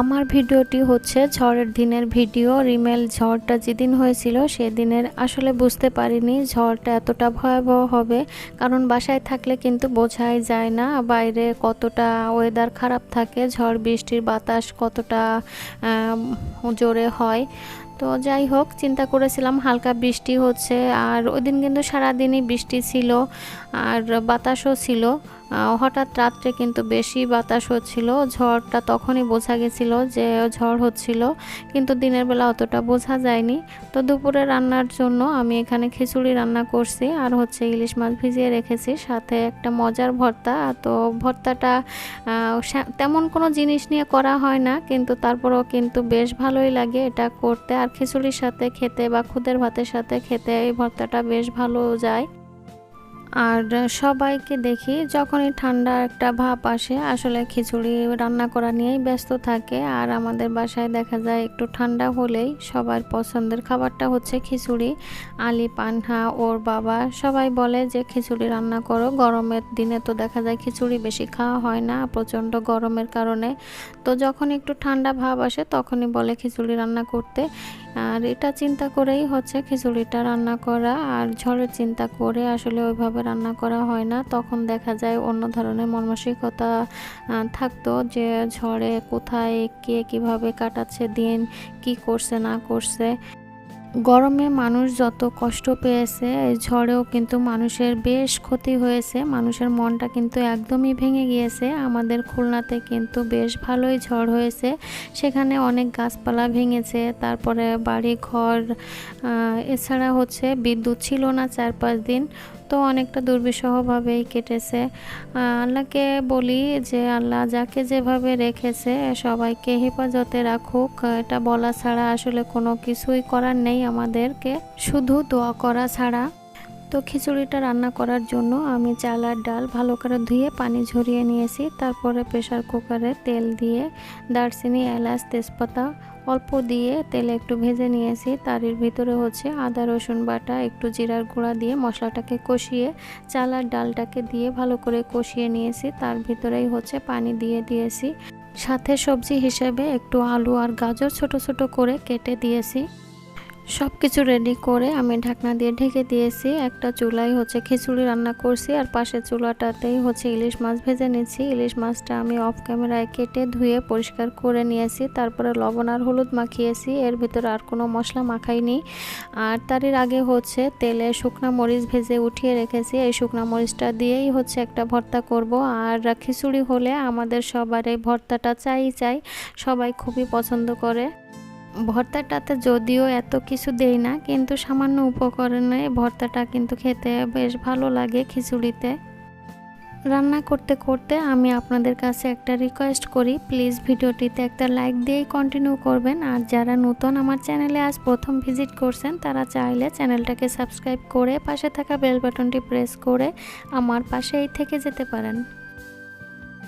আমার ভিডিওটি হচ্ছে ঝড়ের দিনের ভিডিও, রিমেল ঝড়টা যেদিন হয়েছিল সেদিনের। আসলে বুঝতে পারিনি ঝড়টা এতটা ভয়াবহ হবে, কারণ বাসায় থাকলে কিন্তু বোঝাই যায় না বাইরে কতটা ওয়েদার খারাপ থাকে, ঝড়, বৃষ্টির বাতাস কতটা জোরে হয়। তো যাই হোক, চিন্তা করেছিলাম হালকা বৃষ্টি হচ্ছে, আর ওই দিন কিন্তু সারাদিনই বৃষ্টি ছিল, আর বাতাসও ছিল। হঠাৎ রাত্রে কিন্তু বেশি বাতাস হচ্ছিল, ঝড়টা তখনই বোঝা গেছিল যে ঝড় হচ্ছিল, কিন্তু দিনের বেলা অতটা বোঝা যায়নি। তো দুপুরে রান্নার জন্য আমি এখানে খিচুড়ি রান্না করছি, আর হচ্ছে ইলিশ মাছ ভিজিয়ে রেখেছি, সাথে একটা মজার ভর্তা। তো ভর্তাটা তেমন কোনো জিনিস নিয়ে করা হয় না, কিন্তু তারপরেও কিন্তু বেশ ভালোই লাগে এটা করতে। আর খিচুড়ির সাথে খেতে বা খুদের ভাতের সাথে খেতে এই ভর্তাটা বেশ ভালো যায়। আর সবাইকে দেখি যখনই ঠান্ডা একটা ভাব আসে, আসলে খিচুড়ি রান্না করা নিয়েই ব্যস্ত থাকে। আর আমাদের বাসায় দেখা যায় একটু ঠান্ডা হলেই সবার পছন্দের খাবারটা হচ্ছে খিচুড়ি। আলি, পানহা, ওর বাবা সবাই বলে যে, খিচুড়ি রান্না করো, গরমের দিনে তো দেখা যায় খিচুড়ি বেশি খাওয়া হয় না, প্রচণ্ড গরমের কারণে। তো যখন একটু ঠান্ডা ভাব আসে, তখনই বলে খিচুড়ি রান্না করতে। আর এটা চিন্তা করেই হচ্ছে খিচুড়িটা রান্না করা। আর ঝড়ের চিন্তা করে আসলে ওইভাবে রান্না করা হয় না। তখন দেখা যায় অন্য ধরনের মানসিকতা থাকতো যে ঝড়ে কোথায়, কে কীভাবে কাটাচ্ছে, দিন কি করছে, না করছে। গরমে মানুষ যত কষ্ট পেয়েছে, এই ঝড়েও কিন্তু মানুষের বেশ ক্ষতি হয়েছে। মানুষের মনটা কিন্তু একদমই ভেঙে গিয়েছে। আমাদের খুলনাতে কিন্তু বেশ ভালোই ঝড় হয়েছে। সেখানে অনেক গাছপালা ভেঙেছে, তারপরে বাড়ি ঘর এছাড়া হচ্ছে বিদ্যুৎ ছিল না চার পাঁচ দিন, তো অনেকটা দুর্বিষহভাবেই কেটেছে। আল্লাহকে বলি যে, আল্লাহ যাকে যেভাবে রেখেছে, সবাইকে হেফাজতে রাখুক। এটা বলা ছাড়া আসলে কোনো কিছুই করার নেই। আমাদেরকে শুধু দোয়া করা ছাড়া। তো খিচুড়িটা রান্না করার জন্য আমি চাল আর ডাল ভালো করে ধুয়ে পানি ঝরিয়ে নিয়েছি। তারপরে প্রেসার কুকারে তেল দিয়ে দারচিনি, এলাচ, তেজপাতা অল্প দিয়ে তেলে একটু ভেজে নিয়েছি। তারির ভিতরে হচ্ছে আদা, রসুন বাটা, একটু জিরার গুঁড়া দিয়ে মশলাটাকে কষিয়ে চাল আর ডালটাকে দিয়ে ভালো করে কষিয়ে নিয়েছি। তার ভিতরেই হচ্ছে পানি দিয়ে দিয়েছি। সাথে সবজি হিসেবে একটু আলু আর গাজর ছোট ছোট করে কেটে দিয়েছি। সব কিছু রেডি করে আমি ঢাকনা দিয়ে ঢেকে দিয়েছি। একটা চুলাই হচ্ছে খিচুড়ি রান্না করছি আর পাশের চুলাটাতেই হচ্ছে ইলিশ মাছ ভেজে নিচ্ছি। ইলিশ মাছটা আমি অফ ক্যামেরায় কেটে ধুয়ে পরিষ্কার করে নিয়েছি। তারপরে লবণ আর হলুদ মাখিয়েছি। এর ভিতরে আর কোনো মশলা মাখাইনি। আর তারই আগে হচ্ছে তেলে শুকনা মরিচ ভেজে উঠিয়ে রেখেছি। এই শুকনা মরিচটা দিয়েই হচ্ছে একটা ভর্তা করব। আর খিচুড়ি হলে আমাদের সবার এই ভর্তাটা চাই চাই সবাই খুবই পছন্দ করে। ভর্তাটাতে যদিও এত কিছু দেই না, কিন্তু সামান্য উপকরণে ভর্তাটা কিন্তু খেতে বেশ ভালো লাগে খিচুড়িতে। রান্না করতে করতে আমি আপনাদের কাছে একটা রিকোয়েস্ট করি প্লিজ ভিডিওটিতে একটা লাইক দিয়েই কন্টিনিউ করবেন। আর যারা নতুন আমার চ্যানেলে আজ প্রথম ভিজিট করছেন, তারা চাইলে চ্যানেলটাকে সাবস্ক্রাইব করে পাশে থাকা বেল বাটনটি প্রেস করে আমার পাশেই থেকে যেতে পারেন।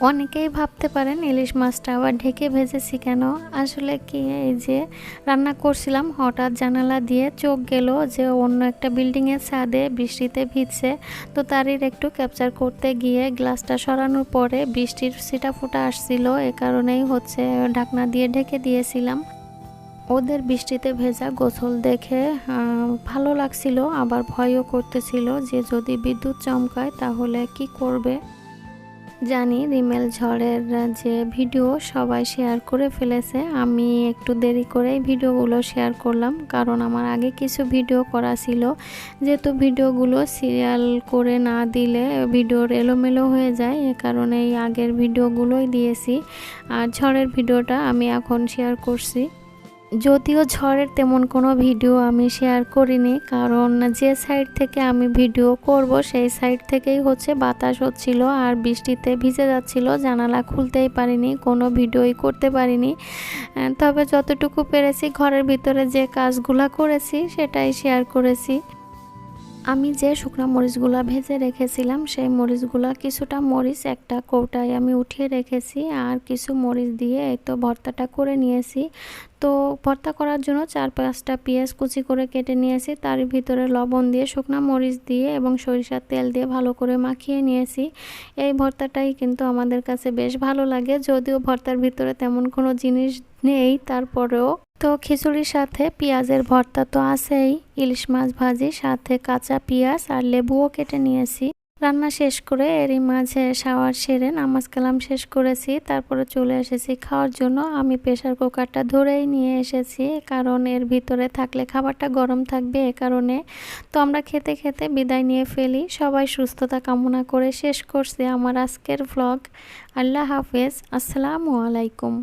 অনেকেই ভাবতে পারেন ইলিশ মাছটা আবার ঢেকে ভেজেছি কেন? আসলে কি এই যে রান্না করছিলাম, হঠাৎ জানালা দিয়ে চোখ গেল যে অন্য একটা বিল্ডিংয়ের ছাদে বৃষ্টিতে ভিজছে। তো তারই একটু ক্যাপচার করতে গিয়ে গ্লাসটা সরানোর পরে বৃষ্টির সিটা ফুটা আসছিল, এ কারণেই হচ্ছে ঢাকনা দিয়ে ঢেকে দিয়েছিলাম। ওদের বৃষ্টিতে ভেজা গোসল দেখে ভালো লাগছিল, আবার ভয়ও করতেছিল যে যদি বিদ্যুৎ চমকায় তাহলে কি করবে? জানি রিমেল ঝড়ের যে ভিডিও সবাই শেয়ার করে ফেলেছে, আমি একটু দেরি করেই ভিডিওগুলো শেয়ার করলাম। কারণ আমার আগে কিছু ভিডিও করা ছিল। যেহেতু ভিডিওগুলো সিরিয়াল করে না দিলে ভিডিওর এলোমেলো হয়ে যায়, এ কারণে এই আগের ভিডিওগুলোই দিয়েছি। আর ঝড়ের ভিডিওটা আমি এখন শেয়ার করছি। যদিও ঝড়ের তেমন কোনো ভিডিও আমি শেয়ার করিনি, কারণ যে সাইড থেকে আমি ভিডিও করব, সেই সাইড থেকেই হচ্ছে বাতাস হচ্ছিল আর বৃষ্টিতে ভিজে যাচ্ছিল, জানালা খুলতেই পারিনি, কোনো ভিডিওই করতে পারিনি। তবে যতটুকু পেরেছি, ঘরের ভিতরে যে কাজগুলা করেছি, সেটাই শেয়ার করেছি। আমি যে শুকনো মরিচগুলো ভেজে রেখেছিলাম, সেই মরিচগুলো কিছুটা মরিচ, একটা কৌটায় আমি উঠিয়ে রেখেছি আর কিছু মরিচ দিয়ে এই তো ভর্তাটা করে নিয়েছি। তো ভর্তা করার জন্য চার পাঁচটা পেঁয়াজ কুচি করে কেটে নিয়েছি, তার ভিতরে লবণ দিয়ে শুকনো মরিচ দিয়ে এবং সরিষার তেল দিয়ে ভালো করে মাখিয়ে নিয়েছি। এই ভর্তাটাই কিন্তু আমাদের কাছে বেশ ভালো লাগে, যদিও ভর্তার ভিতরে তেমন কোনো জিনিস নেই, তারপরেও তো খিচুড়ির সাথে পেঁয়াজের ভর্তা তো আছেই, ইলিশ মাছ ভাজি, সাথে কাঁচা পেঁয়াজ আর লেবুও কেটে নিয়েছি। রান্না শেষ করে এরই মাঝে শাওয়ার সেরে নামাজ কালাম শেষ করেছি, তারপরে চলে এসেছি খাওয়ার জন্য। আমি প্রেশার কুকারটা ধরেই নিয়ে এসেছি, কারণ এর ভিতরে থাকলে খাবারটা গরম থাকবে এ কারণে। তো আমরা খেতে খেতে বিদায় নিয়ে ফেলি। সবাই সুস্থতা কামনা করে শেষ করছি আমার আজকের ভ্লগ আল্লাহ হাফেজ, আসসালামু আলাইকুম।